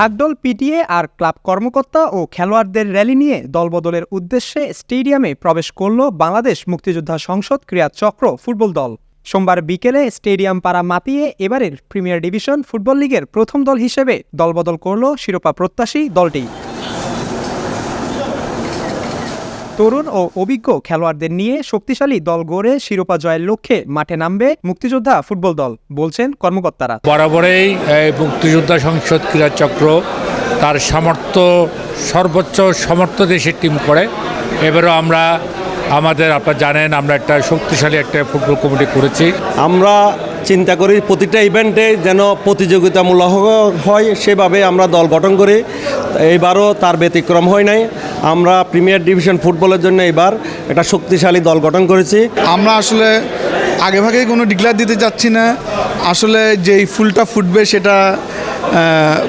ঢাকঢোল PTA আর club কর্মকর্তা ও খেলোয়াড়দের rally নিয়ে দলবদলের উদ্দেশ্যে স্টেডিয়ামে প্রবেশ করল বাংলাদেশ মুক্তিযোদ্ধা সংসদ ক্রিয়া চক্র ফুটবল দল। সোমবার বিকেলে স্টেডিয়াম পাড়া মাতিয়ে এবারের প্রিমিয়ার ডিভিশন ফুটবল লিগের প্রথম দল হিসেবে দলবদল করল শিরোপা প্রত্যাশী দলটি। তরুণ ও অভিজ্ঞ খেলোয়াড়দের নিয়ে শক্তিশালী দল গড়ে শিরোপা জয়ের লক্ষ্যে মাঠে নামবে মুক্তিযোদ্ধা ফুটবল দল বলছেন কর্মকর্তারা। বরাবরেই এই মুক্তিযোদ্ধা সংসদ ক্রীড়া চক্র তার সামর্থ্য সর্বোচ্চ সামর্থ্য দেশের টিম করে। এবারও আমরা আমাদের আপনারা জানেন আমরা একটা শক্তিশালী একটা ফুটবল কমিটি করেছি। আমরা চিন্তা করি প্রতিটা ইভেন্টে যেন প্রতিযোগিতামূলক হয় সেভাবে আমরা দল গঠন করি। এইবারও তার ব্যতিক্রম হয় নাই। আমরা প্রিমিয়ার ডিভিশন ফুটবলের জন্য এবার একটা শক্তিশালী দল গঠন করেছি। আমরা আসলে আগেভাগেই কোনো ডিক্লেয়ার দিতে চাচ্ছি না। আসলে যেই ফুলটা ফুটবে সেটা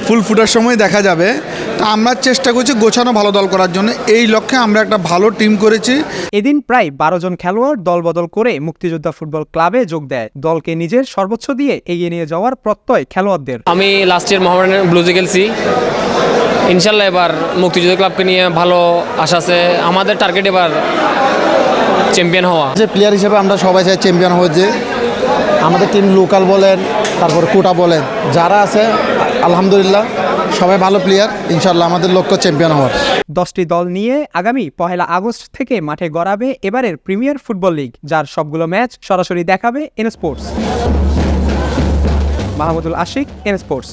ফুল ফুটার সময় দেখা যাবে। তা আমরা চেষ্টা করছি গোছানো ভালো দল করার জন্য। এই লক্ষ্যে আমরা একটা ভালো টিম করেছি। এদিন প্রায় বারো জন খেলোয়াড় দলবদল করে মুক্তিযোদ্ধা ফুটবল ক্লাবে যোগ দেয়। দলকে নিজের সর্বোচ্চ দিয়ে এগিয়ে নিয়ে যাওয়ার প্রত্যয় খেলোয়াড়দের। আমি লাস্ট ইয়ার মোহামেডান ব্লুজে খেলছি ইনশাল্লাহ এবার মুক্তিযুদ্ধ ক্লাবকে নিয়ে ভালো আশা আছে। আমাদের টার্গেট এবার চ্যাম্পিয়ন হওয়া। যে প্লেয়ার হিসেবে আমরা সবাই চাই চ্যাম্পিয়ন হয়েছে আমাদের টিম লোকাল বলেন তারপর কোটা বলেন যারা আছে আলহামদুলিল্লাহ সবাই ভালো প্লেয়ার ইনশাল্লাহ আমাদের লক্ষ্য চ্যাম্পিয়ন হওয়ার। দশটি দল নিয়ে আগামী পহেলা আগস্ট থেকে মাঠে গড়াবে এবারের প্রিমিয়ার ফুটবল লিগ যার সবগুলো ম্যাচ সরাসরি দেখাবে N sports Mahmudul Ashik N sports